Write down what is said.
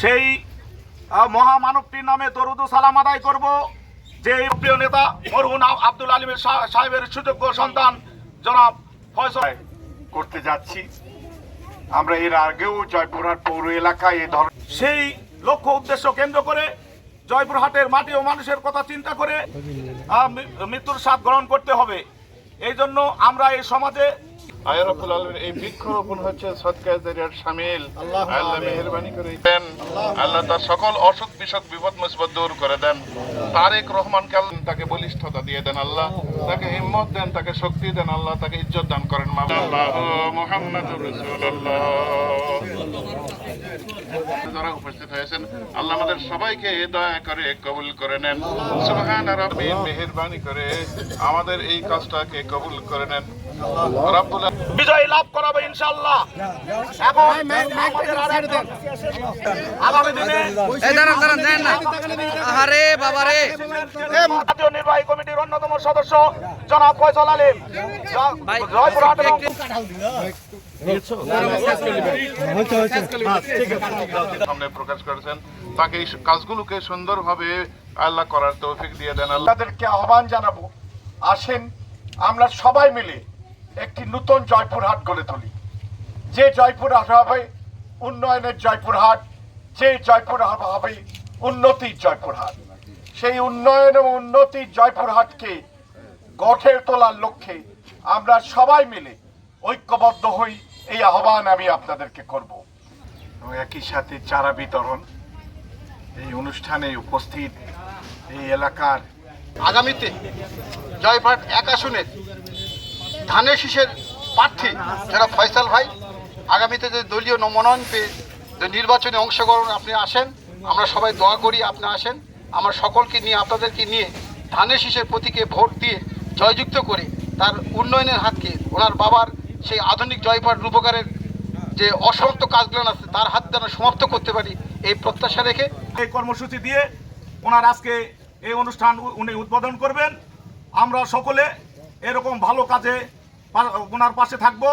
সেই মহামানবটির নামে দরুদ সালাম আদায় করব যে প্রিয় নেতা মরহুন আব্দুল আলিমের সাহেবের সুযোগ্য সন্তান জনাব ফয়সল। করতে যাচ্ছি। আমরা এর আগেও জয়পুরহাট পৌর এলাকায় এই ধরনের সেই লক্ষ্য উদ্দেশ্য কেন্দ্র করে জয়পুরহাটের মাটি ও মানুষের কথা চিন্তা করে মৃত্যুর সাপ গ্রহণ করতে হবে। এই জন্য আমরা এই সমাজে আয় রব্বুল আলামিন এই বৃক্ষরোপণ হচ্ছে সৎকায় জারিয়ার সামিল। আল্লাহ মেহরবানি করে দেন। আল্লাহ তার সকল অসুখ বিসুখ বিপদ মুসিবত দূর করে দেন। তারেক রহমানকে তাকে বলিষ্ঠতা দিয়ে দেন আল্লাহ। তাকে হিম্মত দেন তাকে শক্তি দেন আল্লাহ। তাকে ইজ্জত দান করেন আল্লাহ মোহাম্মদ রাসূলুল্লাহ। যারা উপস্থিত হয়েছেন আল্লাহ আমাদের সবাইকে দয়া করে কবুল করে নেন। সুবহান রাব্বিল মেহেরবানি করে আমাদের এই কাজটাকে কবুল করে নেন। রাব্বুল বিজয় লাভ করাবে ইনশাল্লাহ এখন আগামী দিনে এই দাঁড়ান দাঁড়ান দেন না। আরে বাবা রে জাতীয় নির্বাহী কমিটির অন্যতম সদস্য জনাব ফয়সল আলিম। জয়পুরহাট সামনে প্রকাশ করেছেন। তাকে এই কাজগুলোকে সুন্দরভাবে আল্লাহ করার তৌফিক দিয়ে দেন। আল্লাহ আপনাদেরকে আহ্বান জানাব। আসেন আমরা সবাই মিলে একটি নতুন জয়পুরহাট গড়ে তুলি। যে জয়পুরহাট হবে উন্নয়নের জয়পুরহাট, যে জয়পুরহাট হবে উন্নতির জয়পুরহাট। সেই উন্নয়ন এবং উন্নতির জয়পুরহাটকে গঠে তোলার লক্ষ্যে আমরা সবাই মিলে ঐক্যবদ্ধ হই, এই আহ্বান আমি আপনাদেরকে করব। এবং একই সাথে চারা বিতরণ, এই অনুষ্ঠানে উপস্থিত এই এলাকার আগামীতে জয়পাট এক আসনের ধানের শীষের প্রার্থী যারা ফয়সাল ভাই, আগামীতে যে দলীয় মনোনয়ন পেয়ে যে নির্বাচনে অংশগ্রহণ আপনি আসেন, আমরা সবাই দোয়া করি আপনি আসেন। আমরা সকলকে নিয়ে, আপনাদেরকে নিয়ে ধানের শীষের প্রতীকে ভোট দিয়ে জয়যুক্ত করে তার উন্নয়নের হাতকে, ওনার বাবার সেই আধুনিক জয়পাট রূপকারের যে অসমাপ্ত কাজগুলো আছে, তার হাত যেন সমাপ্ত করতে পারি এই প্রত্যাশা রেখে এই কর্মসূচি দিয়ে ওনার আজকে এই অনুষ্ঠান উনি উদ্বোধন করবেন। আমরা সকলে এরকম ভালো কাজে ওনার পাশে থাকব।